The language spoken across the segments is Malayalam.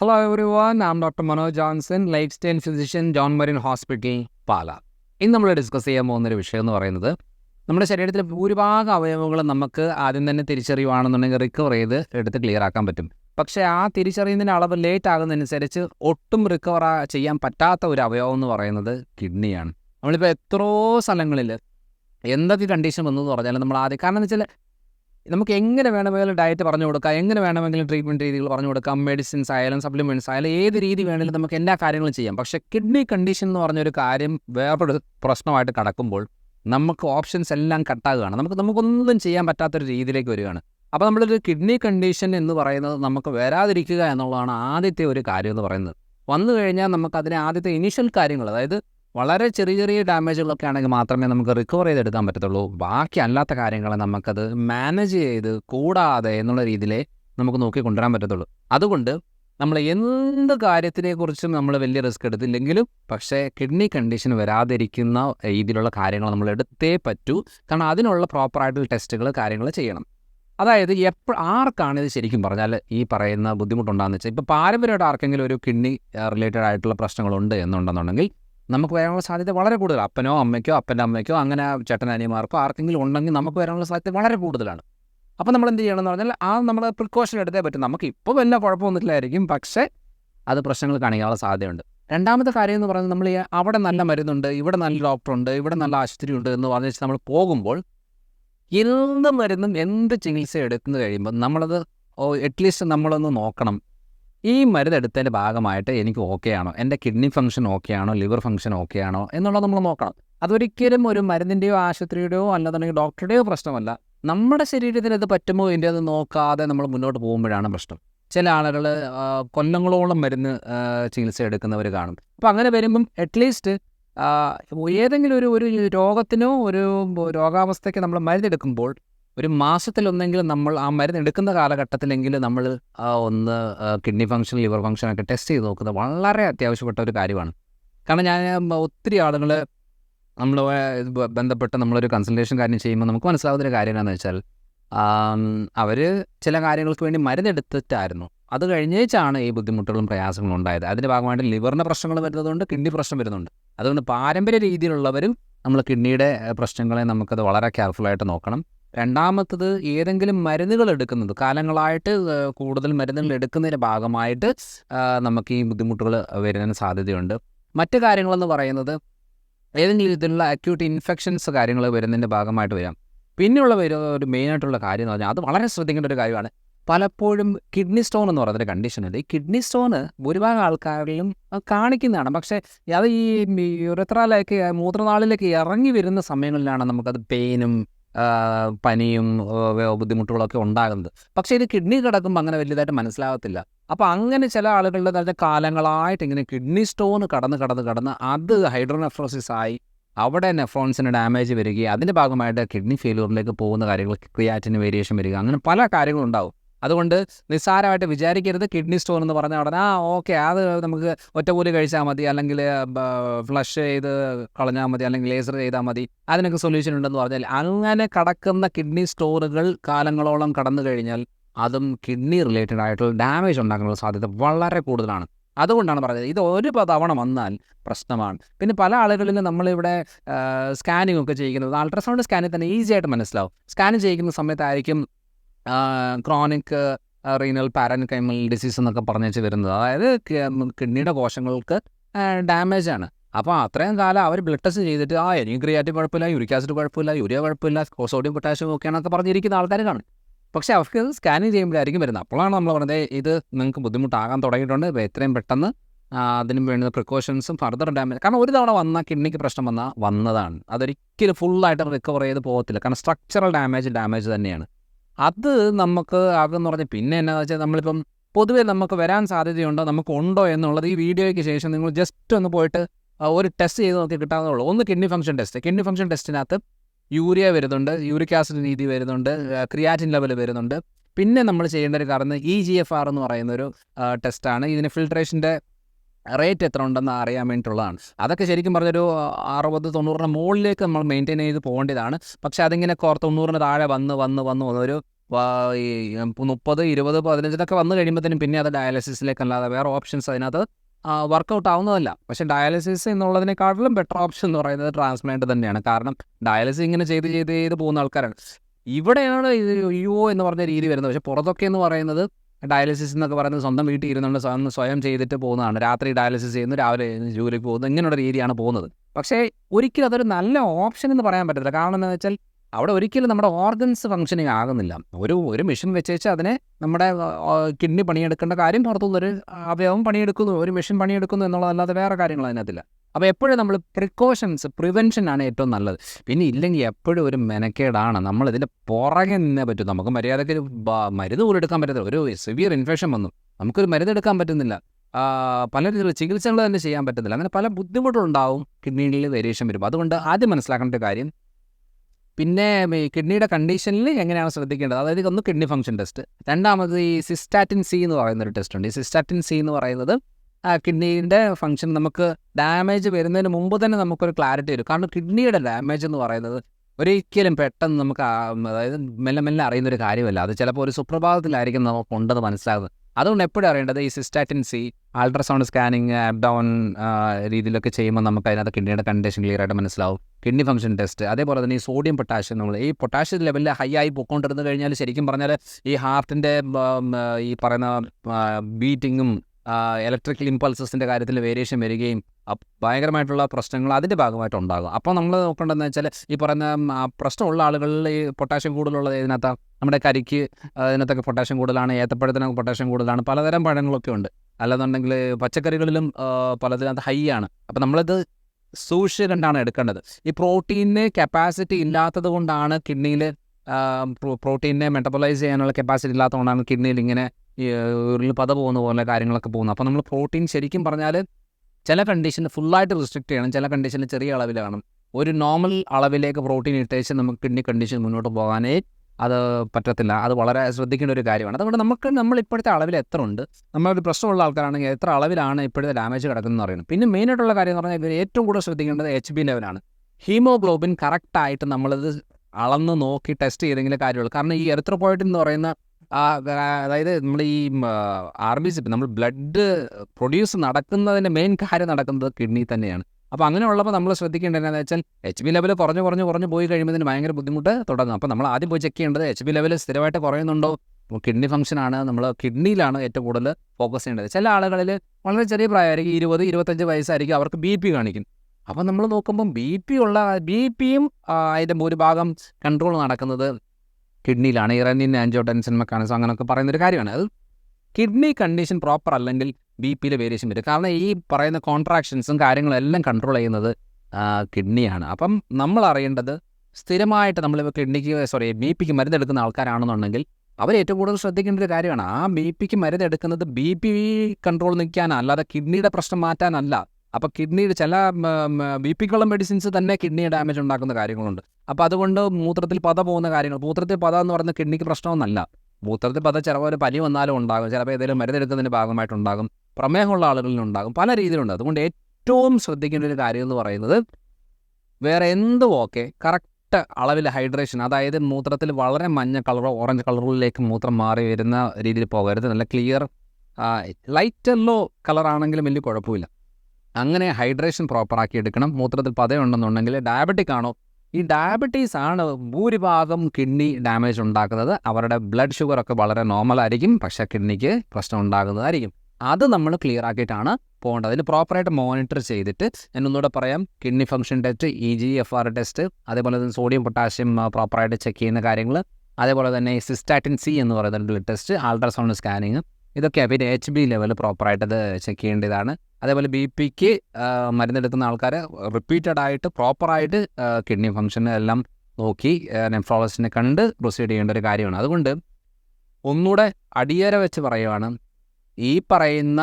Hello everyone, doctor Manoj Manoj lifestyle physician John Marine Hospital, Pala ഇന്ന് നമ്മൾ ഡിസ്കസ് ചെയ്യാൻ പോകുന്നൊരു വിഷയം എന്ന് പറയുന്നത് നമ്മുടെ ശരീരത്തിലെ ഭൂരിഭാഗം അവയവങ്ങൾ നമുക്ക് ആദ്യം തന്നെ തിരിച്ചറിയുവാണെന്നുണ്ടെങ്കിൽ റിക്കവർ ചെയ്ത് എടുത്ത് ക്ലിയർ ആക്കാൻ പറ്റും. പക്ഷേ ആ തിരിച്ചറിയുന്നതിന് അളവ് ലേറ്റ് ആകുന്നതനുസരിച്ച് ഒട്ടും റിക്കവർ ചെയ്യാൻ പറ്റാത്ത ഒരു അവയവം എന്ന് പറയുന്നത് കിഡ്നിയാണ് നമ്മളിപ്പോൾ എത്രയോ സ്ഥലങ്ങളിൽ എന്തൊക്കെ കണ്ടീഷൻ വന്നു പറഞ്ഞാലും നമ്മൾ ആദ്യം കാരണം എന്ന് വെച്ചാൽ നമുക്ക് എങ്ങനെ വേണമെങ്കിലും ഡയറ്റ് പറഞ്ഞു കൊടുക്കാം എങ്ങനെ വേണമെങ്കിലും ട്രീറ്റ്മെന്റ് രീതികൾ പറഞ്ഞു കൊടുക്കാം മെഡിസിൻസ് ആയാലും സപ്ലിമെന്റ്സ് ആയാലും ഏത് രീതി വേണമെങ്കിലും നമുക്ക് എല്ലാ കാര്യങ്ങളും ചെയ്യാം. പക്ഷേ കിഡ്നി കണ്ടീഷൻ എന്ന് പറഞ്ഞൊരു കാര്യം വേറൊരു പ്രശ്നമായിട്ട് കടക്കുമ്പോൾ നമുക്ക് ഓപ്ഷൻസ് എല്ലാം കട്ടാകുകയാണ് നമുക്ക് നമുക്കൊന്നും ചെയ്യാൻ പറ്റാത്തൊരു രീതിയിലേക്ക് വരികയാണ്. അപ്പോൾ നമ്മളൊരു കിഡ്നി കണ്ടീഷൻ എന്ന് പറയുന്നത് നമുക്ക് വരാതിരിക്കുക എന്നുള്ളതാണ് ആദ്യത്തെ ഒരു കാര്യം എന്ന് പറയുന്നത്. വന്നു കഴിഞ്ഞാൽ നമുക്ക് അതിനെ ആദ്യത്തെ ഇനീഷ്യൽ കാര്യങ്ങൾ അതായത് വളരെ ചെറിയ ചെറിയ ഡാമേജുകളൊക്കെ ആണെങ്കിൽ മാത്രമേ നമുക്ക് റിക്കവർ ചെയ്തെടുക്കാൻ പറ്റത്തുള്ളൂ. ബാക്കി അല്ലാത്ത കാര്യങ്ങളെ നമുക്കത് മാനേജ് ചെയ്ത് കൂടാതെ എന്നുള്ള രീതിയിലേ നമുക്ക് നോക്കി കൊണ്ടുവരാൻ പറ്റത്തുള്ളൂ. അതുകൊണ്ട് നമ്മൾ എന്ത് കാര്യത്തിനെക്കുറിച്ചും നമ്മൾ വലിയ റിസ്ക് എടുത്തില്ലെങ്കിലും പക്ഷേ കിഡ്നി കണ്ടീഷൻ വരാതിരിക്കുന്ന രീതിയിലുള്ള കാര്യങ്ങൾ നമ്മൾ എടുത്തേ പറ്റൂ. കാരണം അതിനുള്ള പ്രോപ്പറായിട്ടുള്ള ടെസ്റ്റുകൾ കാര്യങ്ങൾ ചെയ്യണം. അതായത് എപ്പോൾ ആർക്കാണ് ഇത് ശരിക്കും പറഞ്ഞാൽ ഈ പറയുന്ന ബുദ്ധിമുട്ടുണ്ടാകുന്ന വെച്ചാൽ ഇപ്പോൾ പാരമ്പര്യമായിട്ട് ആർക്കെങ്കിലും ഒരു കിഡ്നി റിലേറ്റഡ് ആയിട്ടുള്ള പ്രശ്നങ്ങളുണ്ട് എന്നുണ്ടെന്നുണ്ടെങ്കിൽ നമുക്ക് വരാനുള്ള സാധ്യത വളരെ കൂടുതലാണ്. അപ്പനോ അമ്മയ്ക്കോ അപ്പന്റെ അമ്മയ്ക്കോ അങ്ങനെ ചേട്ടനനിയന്മാർക്കോ ആർക്കെങ്കിലും ഉണ്ടെങ്കിൽ നമുക്ക് വരാനുള്ള സാധ്യത വളരെ കൂടുതലാണ്. അപ്പോൾ നമ്മൾ എന്ത് ചെയ്യണം എന്ന് പറഞ്ഞാൽ ആ നമ്മൾ പ്രിക്കോഷൻ എടുത്തേ പറ്റും. നമുക്ക് ഇപ്പോൾ വല്ല കുഴപ്പമൊന്നുമില്ലായിരിക്കും പക്ഷേ അത് പ്രശ്നങ്ങൾ കാണിക്കാനുള്ള സാധ്യതയുണ്ട്. രണ്ടാമത്തെ കാര്യം എന്ന് പറയുന്നത് നമ്മൾ അവിടെ നല്ല മരുന്നുണ്ട് ഇവിടെ നല്ല ഡോക്ടറുണ്ട് ഇവിടെ നല്ല ആശുപത്രി ഉണ്ട് എന്ന് പറഞ്ഞിട്ട് നമ്മൾ പോകുമ്പോൾ എന്ത് മരുന്നും എന്ത് ചികിത്സ എടുക്കുന്നു കഴിയുമ്പോൾ നമ്മളത് അറ്റ്ലീസ്റ്റ് നമ്മളൊന്ന് നോക്കണം. ഈ മരുന്ന് എടുത്തതിന്റെ ഭാഗമായിട്ട് എനിക്ക് ഓക്കെ ആണോ? എന്റെ കിഡ്നി ഫംഗ്ഷൻ ഓക്കെ ആണോ? ലിവർ ഫംഗ്ഷൻ ഓക്കെ ആണോ? എന്നുള്ളത് നമ്മൾ നോക്കണം. അതൊരിക്കലും ഒരു മരുന്നിന്റെയോ ആശുപത്രിയുടെയോ അല്ലാന്നുണ്ടെങ്കിൽ ഡോക്ടറുടെയോ പ്രശ്നമല്ല. നമ്മുടെ ശരീരത്തിന് ഇത് പറ്റുമോ? ഇതിന്റെ അത് നോക്കാതെ നമ്മൾ മുന്നോട്ട് പോകുമ്പോഴാണ് പ്രശ്നം. ചില ആളുകൾ കൊല്ലങ്ങളോളം മരുന്ന് ചികിത്സ എടുക്കുന്നവർ കാണും. അപ്പോൾ അങ്ങനെ വരുമ്പം അറ്റ്ലീസ്റ്റ് ഏതെങ്കിലും ഒരു ഒരു രോഗത്തിനോ ഒരു രോഗാവസ്ഥയ്ക്ക് നമ്മൾ മരുന്നെടുക്കുമ്പോൾ ഒരു മാസത്തിലൊന്നെങ്കിലും നമ്മൾ ആ മരുന്ന് എടുക്കുന്ന കാലഘട്ടത്തിലെങ്കിലും നമ്മൾ ഒന്ന് കിഡ്നി ഫംഗ്ഷൻ ലിവർ ഫംഗ്ഷൻ ഒക്കെ ടെസ്റ്റ് ചെയ്ത് നോക്കുന്നത് വളരെ അത്യാവശ്യപ്പെട്ട ഒരു കാര്യമാണ്. കാരണം ഞാൻ ഒത്തിരി ആളുകൾ നമ്മൾ ബന്ധപ്പെട്ട് നമ്മളൊരു കൺസൾട്ടേഷൻ കാര്യം ചെയ്യുമ്പോൾ നമുക്ക് മനസ്സിലാവുന്ന ഒരു കാര്യം എന്താണെന്ന് വെച്ചാൽ അവർ ചില കാര്യങ്ങൾക്ക് വേണ്ടി മരുന്നെടുത്തിട്ടായിരുന്നു. അത് കഴിഞ്ഞേച്ചാണ് ഈ ബുദ്ധിമുട്ടുകളും പ്രയാസങ്ങളും ഉണ്ടായത്. അതിന്റെ ഭാഗമായിട്ട് ലിവറിന്റെ പ്രശ്നങ്ങൾ വരുന്നതുകൊണ്ട് കിഡ്നി പ്രശ്നം വരുന്നുണ്ട്. അതുകൊണ്ട് പാരമ്പര്യ രീതിയിലുള്ളവരും നമ്മൾ കിഡ്നിയുടെ പ്രശ്നങ്ങളെ നമുക്കത് വളരെ കെയർഫുള്ളായിട്ട് നോക്കണം. രണ്ടാമത്തത് ഏതെങ്കിലും മരുന്നുകൾ എടുക്കുന്നത്. കാലങ്ങളായിട്ട് കൂടുതൽ മരുന്നുകൾ എടുക്കുന്നതിന്റെ ഭാഗമായിട്ട് നമുക്ക് ഈ ബുദ്ധിമുട്ടുകൾ വരുന്നതിന് സാധ്യതയുണ്ട്. മറ്റു കാര്യങ്ങളെന്ന് പറയുന്നത് ഏതെങ്കിലും ഇതിലുള്ള അക്യൂട്ട് ഇൻഫെക്ഷൻസ് കാര്യങ്ങൾ വരുന്നതിന്റെ ഭാഗമായിട്ട് വരാം. പിന്നെയുള്ള ഒരു ഒരു മെയിനായിട്ടുള്ള കാര്യം എന്ന് പറഞ്ഞാൽ അത് വളരെ ശ്രദ്ധിക്കേണ്ട ഒരു കാര്യമാണ്. പലപ്പോഴും കിഡ്നി സ്റ്റോൺ എന്ന് പറയുന്നൊരു കണ്ടീഷനുണ്ട് ഈ കിഡ്നി സ്റ്റോണ് ഭൂരിഭാഗം ആൾക്കാരിലും കാണിക്കുന്നതാണ്. പക്ഷേ അത് ഈ യുരത്രാലൊക്കെ മൂത്രനാളിലേക്ക് ഇറങ്ങി വരുന്ന സമയങ്ങളിലാണ് നമുക്കത് പെയിനും പനിയും ബുദ്ധിമുട്ടുകളൊക്കെ ഉണ്ടാകുന്നത്. പക്ഷേ ഇത് കിഡ്നി കിടക്കുമ്പോൾ അങ്ങനെ വലിയതായിട്ട് മനസ്സിലാകത്തില്ല അപ്പോൾ അങ്ങനെ ചില ആളുകളുടെ നല്ല കാലങ്ങളായിട്ട് ഇങ്ങനെ കിഡ്നി സ്റ്റോൺ കടന്ന് കടന്ന് കടന്ന് അത് ഹൈഡ്രോനെഫ്രോസിസ് ആയി അവിടെ നെഫ്രോൺസിന് ഡാമേജ് വരികയും അതിന്റെ ഭാഗമായിട്ട് കിഡ്നി ഫെയിലൂറിലേക്ക് പോകുന്ന കാര്യങ്ങൾ ക്രിയാറ്റിന് വേരിയേഷൻ വരിക അങ്ങനെ പല കാര്യങ്ങളുണ്ടാവും. അതുകൊണ്ട് നിസ്സാരമായിട്ട് വിചാരിക്കരുത്. കിഡ്നി സ്റ്റോൺ എന്ന് പറഞ്ഞാൽ ഉടനെ ആ ഓക്കെ അത് നമുക്ക് ഒറ്റകൂലി കഴിച്ചാൽ മതി. അല്ലെങ്കിൽ ഫ്ലഷ് ചെയ്ത് കളഞ്ഞാൽ മതി. അല്ലെങ്കിൽ ലേസർ ചെയ്താൽ മതി. അതിനൊക്കെ സൊല്യൂഷൻ ഉണ്ടെന്ന് പറഞ്ഞാൽ അങ്ങനെ കടക്കുന്ന കിഡ്നി സ്റ്റോറുകൾ കാലങ്ങളോളം കടന്നു കഴിഞ്ഞാൽ അതും കിഡ്നി റിലേറ്റഡ് ആയിട്ടുള്ള ഡാമേജ് ഉണ്ടാക്കാനുള്ള സാധ്യത വളരെ കൂടുതലാണ്. അതുകൊണ്ടാണ് പറയുന്നത്. ഇത് ഒരു തവണ വന്നാൽ പ്രശ്നമാണ്. പിന്നെ പല ആളുകളിലും നമ്മളിവിടെ സ്കാനിങ് ഒക്കെ ചെയ്യിക്കുന്നത് അൾട്രാസൗണ്ട് സ്കാനിൽ തന്നെ ഈസി ആയിട്ട് മനസ്സിലാവും. സ്കാൻ ചെയ്യിക്കുന്ന സമയത്തായിരിക്കും ക്രോണിക് റീനൽ പാരൻകൈമൽ ഡിസീസ് എന്നൊക്കെ പറഞ്ഞു വരുന്നത്. അതായത് കിഡ്നിയുടെ കോശങ്ങൾക്ക് ഡാമേജ് ആണ് അപ്പോൾ അത്രയും കാലം അവർ ബ്ലഡ് ടെസ്റ്റ് ചെയ്തിട്ട് ആ എനിക്ക് ക്രിയാറ്റിൻ കുഴപ്പമില്ല യൂരിക് ആസിഡ് കുഴപ്പമില്ല യൂരിയ കുഴപ്പമില്ല സോഡിയം പൊട്ടാഷ്യം ഒക്കെയാണെന്നൊക്കെ പറഞ്ഞിരിക്കുന്ന ആൾക്കാർ കാണും. പക്ഷേ അവർക്ക് സ്കാനിങ് ചെയ്യുമ്പോഴായിരിക്കും വരുന്നത്. അപ്പോഴാണ് നമ്മൾ പറഞ്ഞത് ഇത് നിങ്ങൾക്ക് ബുദ്ധിമുട്ടാകാൻ തുടങ്ങിയിട്ടുണ്ട് എത്രയും പെട്ടെന്ന് അതിന് വേണ്ടുന്ന പ്രിക്കോഷൻസും ഫർദർ ഡാമേജ്. കാരണം ഒരു തവണ വന്നാൽ കിഡ്നിക്ക് പ്രശ്നം വന്നാൽ വന്നതാണ്. അതൊരിക്കലും ഫുള്ളായിട്ട് റിക്കവർ ചെയ്ത് പോകത്തില്ല. കാരണം സ്ട്രക്ചറൽ ഡാമേജ് ഡാമേജ് തന്നെയാണ്. അത് നമുക്ക് അതെന്ന് പറഞ്ഞാൽ പിന്നെ എന്നാന്ന് വെച്ചാൽ നമ്മളിപ്പം പൊതുവേ നമുക്ക് വരാൻ സാധ്യതയുണ്ടോ നമുക്ക് ഉണ്ടോ എന്നുള്ളത് ഈ വീഡിയോയ്ക്ക് ശേഷം നിങ്ങൾ ജസ്റ്റ് ഒന്ന് പോയിട്ട് ഒരു ടെസ്റ്റ് ചെയ്ത് നോക്കി കിട്ടാവുന്നതുള്ളൂ ഒന്ന് kidney function test kidney function ടെസ്റ്റിനകത്ത് urea വരുന്നുണ്ട് യൂറിക് ആസിഡ് രീതി വരുന്നുണ്ട് ക്രിയാറ്റിൻ ലെവൽ വരുന്നുണ്ട്. പിന്നെ നമ്മൾ ചെയ്യേണ്ട ഒരു കാരണം ഇ ജി എഫ് ആർ എന്ന് പറയുന്ന ഒരു ടെസ്റ്റാണ് ഇതിന് ഫിൽട്രേഷന്റെ റേറ്റ് എത്ര ഉണ്ടെന്ന് അറിയാൻ വേണ്ടിയിട്ടുള്ളതാണ്. അതൊക്കെ ശരിക്കും പറഞ്ഞൊരു അറുപത് തൊണ്ണൂറിന് മുകളിലേക്ക് നമ്മൾ മെയിന്റെയിൻ ചെയ്ത് പോകേണ്ടതാണ്. പക്ഷേ അതിങ്ങനെ തൊണ്ണൂറിന് താഴെ വന്ന് വന്ന് വന്ന് ഒരു ഈ മുപ്പത് ഇരുപത് പതിനഞ്ചിലൊക്കെ വന്നു കഴിയുമ്പോഴത്തേനും പിന്നെ അത് ഡയാലിസിസിലേക്ക് അല്ലാതെ വേറെ ഓപ്ഷൻസ് അതിനകത്ത് വർക്കൗട്ട് ആവുന്നതല്ല. പക്ഷേ ഡയാലിസിസ് എന്നുള്ളതിനേക്കാട്ടിലും ബെറ്റർ ഓപ്ഷൻ എന്ന് പറയുന്നത് ട്രാൻസ്പ്ലാന്റ് തന്നെയാണ്. കാരണം ഡയാലിസിസ് ഇങ്ങനെ ചെയ്ത് ചെയ്ത് ചെയ്ത് പോകുന്ന ആൾക്കാരാണ്. ഇവിടെയാണ് അയ്യോ എന്ന് പറഞ്ഞ രീതി വരുന്നത്. പക്ഷേ പുറത്തൊക്കെ എന്ന് പറയുന്നത് ഡയാലിസിസ് എന്നൊക്കെ പറയുന്നത് സ്വന്തം വീട്ടിൽ ഇരുന്നുകൊണ്ട് സ്വയം ചെയ്തിട്ട് പോകുന്നതാണ്. രാത്രി ഡയാലിസിസ് ചെയ്യുന്നു രാവിലെ ജോലിക്ക് പോകുന്നു ഇങ്ങനെയുള്ള രീതിയാണ് പോകുന്നത്. പക്ഷേ ഒരിക്കലും അതൊരു നല്ല ഓപ്ഷൻ എന്ന് പറയാൻ പറ്റത്തില്ല. കാരണം എന്താണെന്ന് വെച്ചാൽ അവിടെ ഒരിക്കലും നമ്മുടെ ഓർഗൻസ് ഫങ്ഷനിങ് ആകുന്നില്ല. ഒരു ഒരു മെഷീൻ വെച്ചേച്ച് അതിനെ നമ്മുടെ കിഡ്നി പണിയെടുക്കേണ്ട കാര്യം പുറത്തുനിന്നൊരു അവയവം പണിയെടുക്കുന്നു ഒരു മെഷീൻ പണിയെടുക്കുന്നു എന്നുള്ളതല്ലാതെ വേറെ കാര്യങ്ങൾ അതിനകത്തില്ല. അപ്പോൾ എപ്പോഴും നമ്മൾ പ്രിക്കോഷൻസ് പ്രിവെൻഷൻ ആണ് ഏറ്റവും നല്ലത്. പിന്നെ ഇല്ലെങ്കിൽ എപ്പോഴും ഒരു മെനക്കേടാണ്. നമ്മൾ ഇതിന്റെ പുറകെ നിന്നേ പറ്റും. നമുക്ക് മര്യാദയ്ക്ക് ഒരു മരുന്ന് പോലും എടുക്കാൻ പറ്റത്തില്ല. ഒരു സിവിയർ ഇൻഫെക്ഷൻ വന്നു. നമുക്കൊരു മരുന്ന് എടുക്കാൻ പറ്റുന്നില്ല. പല രീതിയിലുള്ള ചികിത്സകൾ തന്നെ ചെയ്യാൻ പറ്റുന്നില്ല അങ്ങനെ പല ബുദ്ധിമുട്ടുണ്ടാവും. കിഡ്നിയിൽ വേരിയേഷൻ വരും. അതുകൊണ്ട് ആദ്യം മനസ്സിലാക്കേണ്ട കാര്യം പിന്നെ കിഡ്നിയുടെ കണ്ടീഷനിൽ എങ്ങനെയാണ് ശ്രദ്ധിക്കേണ്ടത്? അതായത് ഒന്ന് കിഡ്നി ഫംഗ്ഷൻ ടെസ്റ്റ് രണ്ടാമത് ഈ സിസ്റ്റാറ്റിൻ സി എന്ന് പറയുന്ന ഒരു ടെസ്റ്റ് ഉണ്ട്. ഈ സിസ്റ്റാറ്റിൻ സി എന്ന് പറയുന്നത് കിഡ്നീന്റെ ഫങ്ഷൻ നമുക്ക് ഡാമേജ് വരുന്നതിന് മുമ്പ് തന്നെ നമുക്കൊരു ക്ലാരിറ്റി വരും. കാരണം കിഡ്നിയുടെ ഡാമേജ് എന്ന് പറയുന്നത് ഒരിക്കലും പെട്ടെന്ന് നമുക്ക് അതായത് മെല്ലെ മെല്ലെ അറിയുന്ന ഒരു കാര്യമല്ല. അത് ചിലപ്പോൾ ഒരു സുപ്രഭാതത്തിലായിരിക്കും നമുക്ക് ഉണ്ടെന്ന് മനസ്സിലാകുന്നത്. അതുകൊണ്ട് എപ്പോഴും അറിയേണ്ടത്? ഈ സിസ്റ്റാറ്റിൻ സി അൾട്രാസൗണ്ട് സ്കാനിങ് ആപ്ഡൗൺ രീതിയിലൊക്കെ ചെയ്യുമ്പോൾ നമുക്ക് അതിനകത്ത് കിഡ്നിയുടെ കണ്ടീഷൻ ക്ലിയർ ആയിട്ട് മനസ്സിലാവും. കിഡ്നി ഫംഗ്ഷൻ ടെസ്റ്റ് അതേപോലെ തന്നെ ഈ സോഡിയം പൊട്ടാഷ്യം നമ്മൾ ഈ പൊട്ടാഷ്യം ലെവലിൽ ഹൈ ആയി പൊക്കോണ്ടിരുന്ന് കഴിഞ്ഞാൽ ശരിക്കും പറഞ്ഞാൽ ഈ ഹാർട്ടിന്റെ ഈ പറയുന്ന ബീറ്റിങ്ങും ഇലക്ട്രിക്കൽ ഇമ്പൾസസിന്റെ കാര്യത്തിൽ വേരിയേഷൻ വരികയും ഭയങ്കരമായിട്ടുള്ള പ്രശ്നങ്ങൾ അതിന്റെ ഭാഗമായിട്ട് ഉണ്ടാകും. അപ്പോൾ നമ്മൾ നോക്കേണ്ടതെന്ന് വെച്ചാൽ ഈ പറയുന്ന പ്രശ്നമുള്ള ആളുകളിൽ ഈ പൊട്ടാഷ്യം കൂടുതലുള്ളത് ഇതിനകത്ത് നമ്മുടെ കരിക്ക് ഇതിനകത്തൊക്കെ പൊട്ടാഷ്യം കൂടുതലാണ് ഏത്തപ്പഴത്തിനൊക്കെ പൊട്ടാഷ്യം കൂടുതലാണ് പലതരം പഴങ്ങളൊക്കെ ഉണ്ട്. അല്ലെന്നുണ്ടെങ്കിൽ പച്ചക്കറികളിലും പലതിനകത്ത് ഹൈ ആണ്. അപ്പോൾ നമ്മളിത് സൂക്ഷിച്ച് കണ്ടാണ് എടുക്കേണ്ടത്. ഈ പ്രോട്ടീന് കപ്പാസിറ്റി ഇല്ലാത്തത് കൊണ്ടാണ് കിഡ്നിയിൽ പ്രോട്ടീനെ മെറ്റബലൈസ് ചെയ്യാനുള്ള കപ്പാസിറ്റി ഇല്ലാത്തതുകൊണ്ടാണ് കിഡ്നിയിൽ ഇങ്ങനെ ഉരുളിൽ പത പോകുന്ന പോലെ കാര്യങ്ങളൊക്കെ പോകുന്നത് അപ്പോൾ നമ്മൾ പ്രോട്ടീൻ ശരിക്കും പറഞ്ഞാൽ ചില കണ്ടീഷന് ഫുള്ളായിട്ട് റിസ്ട്രിക്റ്റ് ചെയ്യണം. ചില കണ്ടീഷനിൽ ചെറിയ അളവിൽ വേണം. ഒരു നോർമൽ അളവിലേക്ക് പ്രോട്ടീൻ ഇട്ടേച്ച് നമുക്ക് കിഡ്നി കണ്ടീഷൻ മുന്നോട്ട് പോകാനേ അത് പറ്റത്തില്ല. അത് വളരെ ശ്രദ്ധിക്കേണ്ട ഒരു കാര്യമാണ്. അതുകൊണ്ട് നമുക്ക് നമ്മൾ ഇപ്പോഴത്തെ അളവിൽ എത്ര ഉണ്ട്? നമ്മളൊരു പ്രശ്നമുള്ള ആൾക്കാരാണെങ്കിൽ എത്ര അളവിലാണ് ഇപ്പോഴത്തെ ഡാമേജ് കിടക്കുന്നതെന്ന് അറിയണം. പിന്നെ മെയിനായിട്ടുള്ള കാര്യം എന്ന് പറഞ്ഞാൽ ഏറ്റവും കൂടുതൽ ശ്രദ്ധിക്കേണ്ടത് എച്ച് ബി ലെവലാണ് ഹീമോഗ്ലോബിൻ കറക്റ്റായിട്ട് നമ്മളിത് അളന്ന് നോക്കി ടെസ്റ്റ് ചെയ്തെങ്കിലും കാര്യമുള്ളൂ. കാരണം ഈ എറിത്രോപോയിട്ടിൻ എന്ന് പറയുന്ന അതായത് നമ്മൾ ഈ ആർ ബി സി നമ്മൾ ബ്ലഡ് പ്രൊഡ്യൂസ് നടക്കുന്നതിന്റെ മെയിൻ കാര്യം നടക്കുന്നത് കിഡ്നി തന്നെയാണ്. അപ്പോൾ അങ്ങനെ ഉള്ളപ്പോൾ നമ്മൾ ശ്രദ്ധിക്കേണ്ടത് എന്താണെന്ന് വെച്ചാൽ എച്ച് ബി ലെവൽ കുറഞ്ഞ് കുറഞ്ഞ് കുറഞ്ഞ് പോയി കഴിയുമ്പോൾ ഭയങ്കര ബുദ്ധിമുട്ട് തുടങ്ങും. അപ്പോൾ നമ്മൾ ആദ്യം പോയി ചെക്ക് ചെയ്യേണ്ടത് എച്ച് ബി ലെവൽ സ്ഥിരമായിട്ട് കുറയുന്നുണ്ടോ? കിഡ്നി ഫംഗ്ഷനാണ് നമ്മൾ കിഡ്നിയിലാണ് ഏറ്റവും കൂടുതൽ ഫോക്കസ് ചെയ്യേണ്ടത്. ചില ആളുകളിൽ വളരെ ചെറിയ പ്രായമായിരിക്കും ഇരുപത് ഇരുപത്തഞ്ച് വയസ്സായിരിക്കും അവർക്ക് ബി പി കാണിക്കും. അപ്പോൾ നമ്മൾ നോക്കുമ്പം ബി പി ഉള്ള ബി പിയും അതിന്റെ ഭൂരിഭാഗം കൺട്രോൾ നടക്കുന്നത് കിഡ്നിയിലാണ് ഇറനിയൻ ആൻജിയോടെൻസിൻ മെക്കാനിസം അങ്ങനെയൊക്കെ പറയുന്നൊരു കാര്യമാണ്. അത് കിഡ്നി കണ്ടീഷൻ പ്രോപ്പർ അല്ലെങ്കിൽ ബി പിയിൽ വേരിയേഷൻ വരും. കാരണം ഈ പറയുന്ന കോൺട്രാക്ഷൻസും കാര്യങ്ങളും എല്ലാം കൺട്രോൾ ചെയ്യുന്നത് കിഡ്നിയാണ് അപ്പം നമ്മൾ അറിയേണ്ടത് സ്ഥിരമായിട്ട് നമ്മളിപ്പോൾ കിഡ്നിക്ക് സോറി ബി പിക്ക് മരുന്നെടുക്കുന്ന ആൾക്കാരാണെന്നുണ്ടെങ്കിൽ അവർ ഏറ്റവും കൂടുതൽ ശ്രദ്ധിക്കേണ്ട ഒരു കാര്യമാണ്. ആ ബി പിക്ക് മരുന്ന് എടുക്കുന്നത് ബി പി കൺട്രോൾ നിൽക്കാനല്ലാതെ കിഡ്നിയുടെ പ്രശ്നം മാറ്റാനല്ല. അപ്പോൾ കിഡ്നിയുടെ ചില ബി പിക്കുള്ള മെഡിസിൻസ് തന്നെ കിഡ്നി ഡാമേജ് ഉണ്ടാക്കുന്ന കാര്യങ്ങളുണ്ട്. അപ്പോൾ അതുകൊണ്ട് മൂത്രത്തിൽ പത പോകുന്ന കാര്യങ്ങൾ മൂത്രത്തിൽ പത എന്ന് പറയുന്നത് കിഡ്നിക്ക് പ്രശ്നമൊന്നല്ല. മൂത്രത്തിൽ പത ചിലപ്പോൾ പനി വന്നാലും ഉണ്ടാകും ചിലപ്പോൾ ഏതെങ്കിലും മരുന്നെടുക്കുന്നതിന്റെ ഭാഗമായിട്ടുണ്ടാകും പ്രമേഹമുള്ള ആളുകളിലുണ്ടാകും പല രീതിയിലുണ്ട്. അതുകൊണ്ട് ഏറ്റവും ശ്രദ്ധിക്കേണ്ട ഒരു കാര്യം എന്ന് പറയുന്നത് വേറെ എന്തും ഓക്കെ കറക്റ്റ് അളവിൽ ഹൈഡ്രേഷൻ അതായത് മൂത്രത്തിൽ വളരെ മഞ്ഞ കളറോ ഓറഞ്ച് കളറിലേക്ക് മൂത്രം മാറി വരുന്ന രീതിയിൽ പോകരുത്. നല്ല ക്ലിയർ ലൈറ്റ് യെല്ലോ കളറാണെങ്കിലും വലിയ കുഴപ്പമില്ല. അങ്ങനെ ഹൈഡ്രേഷൻ പ്രോപ്പറാക്കി എടുക്കണം. മൂത്രത്തിൽ പതയുണ്ടെന്നുണ്ടെങ്കിൽ ഡയബറ്റിക് ആണോ? ഈ ഡയബറ്റീസ് ആണ് ഭൂരിഭാഗം കിഡ്നി ഡാമേജ് ഉണ്ടാക്കുന്നത്. അവരുടെ ബ്ലഡ് ഷുഗർ ഒക്കെ വളരെ നോർമൽ ആയിരിക്കും. പക്ഷേ കിഡ്നിക്ക് പ്രശ്നം ഉണ്ടാകുന്നതായിരിക്കും. അത് നമ്മൾ ക്ലിയർ ആക്കിയിട്ടാണ് പോകേണ്ടത്. അതിന് പ്രോപ്പറായിട്ട് മോണിറ്റർ ചെയ്തിട്ട് ഞാൻ ഒന്നുകൂടെ പറയാം. Kidney function test E G F R test അതേപോലെ തന്നെ സോഡിയം പൊട്ടാഷ്യം പ്രോപ്പറായിട്ട് ചെക്ക് ചെയ്യുന്ന കാര്യങ്ങൾ അതേപോലെ തന്നെ സിസ്റ്റാറ്റിൻ സി എന്ന് പറയുന്ന ബ്ലഡ് ടെസ്റ്റ് അൾട്രാസൗണ്ട് സ്കാനിങ് ഇതൊക്കെ പിന്നെ എച്ച് ബി ലെവൽ പ്രോപ്പറായിട്ട് അത് ചെക്ക് ചെയ്യേണ്ടതാണ്. അതേപോലെ ബി പിക്ക് മരുന്നെടുക്കുന്ന ആൾക്കാർ റിപ്പീറ്റഡ് ആയിട്ട് പ്രോപ്പറായിട്ട് കിഡ്നി ഫംഗ്ഷൻ എല്ലാം നോക്കി നെഫ്രോളജിസ്റ്റിനെ കണ്ട് പ്രൊസീഡ് ചെയ്യേണ്ട ഒരു കാര്യമാണ്. അതുകൊണ്ട് ഒന്നുകൂടെ അടിയര വെച്ച് പറയുവാണ് ഈ പറയുന്ന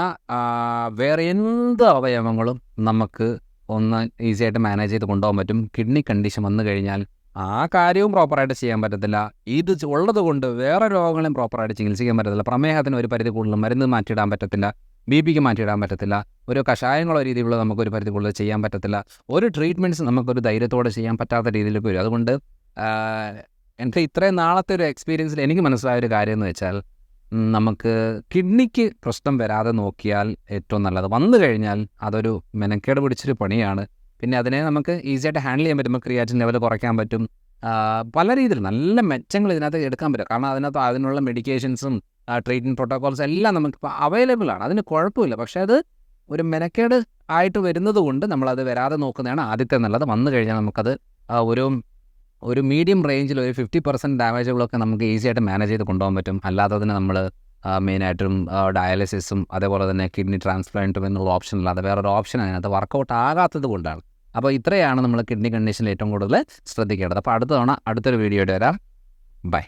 വേറെ എന്ത് അവയവങ്ങളും നമുക്ക് ഒന്ന് ഈസി ആയിട്ട് മാനേജ് ചെയ്ത് കൊണ്ടുപോകാൻ പറ്റും. കിഡ്നി കണ്ടീഷൻ വന്നു കഴിഞ്ഞാൽ ആ കാര്യവും പ്രോപ്പറായിട്ട് ചെയ്യാൻ പറ്റത്തില്ല. ഇത് ഉള്ളത് കൊണ്ട് വേറെ രോഗങ്ങളെയും പ്രോപ്പറായിട്ട് ചികിത്സിക്കാൻ പറ്റത്തില്ല. പ്രമേഹത്തിന് ഒരു പരിധി കൂടുതൽ മരുന്ന് മാറ്റിയിടാൻ പറ്റത്തില്ല. ബി പിക്ക് മാറ്റിയിടാൻ പറ്റത്തില്ല. ഒരു കഷായങ്ങളോ രീതിയിലുള്ള നമുക്കൊരു പരിധി കൂടുതൽ ചെയ്യാൻ പറ്റത്തില്ല. ഒരു ട്രീറ്റ്മെന്റ്സ് നമുക്കൊരു ധൈര്യത്തോടെ ചെയ്യാൻ പറ്റാത്ത രീതിയിലേക്ക് വരും അതുകൊണ്ട് എന്റെ ഇത്രയും നാളത്തെ ഒരു എക്സ്പീരിയൻസിൽ എനിക്ക് മനസ്സിലായ ഒരു കാര്യം എന്ന് വെച്ചാൽ നമുക്ക് കിഡ്നിക്ക് പ്രശ്നം വരാതെ നോക്കിയാൽ ഏറ്റവും നല്ലത്. വന്നു കഴിഞ്ഞാൽ അതൊരു മെനക്കേട് പിടിച്ചൊരു പണിയാണ്. പിന്നെ അതിനെ നമുക്ക് ഈസിയായിട്ട് ഹാൻഡിൽ ചെയ്യാൻ പറ്റും. ക്രിയാറ്റിൻ ലെവൽ കുറയ്ക്കാൻ പറ്റും. പല രീതിയിൽ നല്ല മെച്ചങ്ങൾ ഇതിനകത്ത് എടുക്കാൻ പറ്റും. കാരണം അതിനകത്ത് അതിനുള്ള മെഡിക്കേഷൻസും ട്രീറ്റ്മെന്റ് പ്രോട്ടോകോൾസ് എല്ലാം നമുക്ക് ഇപ്പോൾ അവൈലബിൾ ആണ്. അതിന് കുഴപ്പമില്ല. പക്ഷേ അത് ഒരു മെനക്കേട് ആയിട്ട് വരുന്നത് കൊണ്ട് നമ്മളത് വരാതെ നോക്കുന്നതാണ് ആദ്യത്തെ നല്ലത്. വന്നു കഴിഞ്ഞാൽ നമുക്കത് ഒരു ഒരു മീഡിയം റേഞ്ചിൽ ഒരു ഫിഫ്റ്റി പെർസെന്റ് ഡാമേജുകളൊക്കെ നമുക്ക് ഈസി ആയിട്ട് മാനേജ് ചെയ്ത് കൊണ്ടുപോകാൻ പറ്റും. അല്ലാതെ അല്ലാത്തതിന് നമ്മൾ മെയിനായിട്ടും ഡയാലിസിസും അതേപോലെ തന്നെ കിഡ്നി ട്രാൻസ്പ്ലാന്റും എന്നുള്ള ഓപ്ഷൻ അല്ലാതെ വേറൊരു ഓപ്ഷൻ അതിനകത്ത് വർക്കൗട്ട് ആകാത്തത് കൊണ്ടാണ്. അപ്പോൾ ഇത്രയാണ് നമ്മൾ കിഡ്നി കണ്ടീഷനിൽ ഏറ്റവും കൂടുതൽ ശ്രദ്ധിക്കേണ്ടത്. അപ്പോൾ അടുത്ത തവണ അടുത്തൊരു വീഡിയോയുടെ വരാം. ബൈ.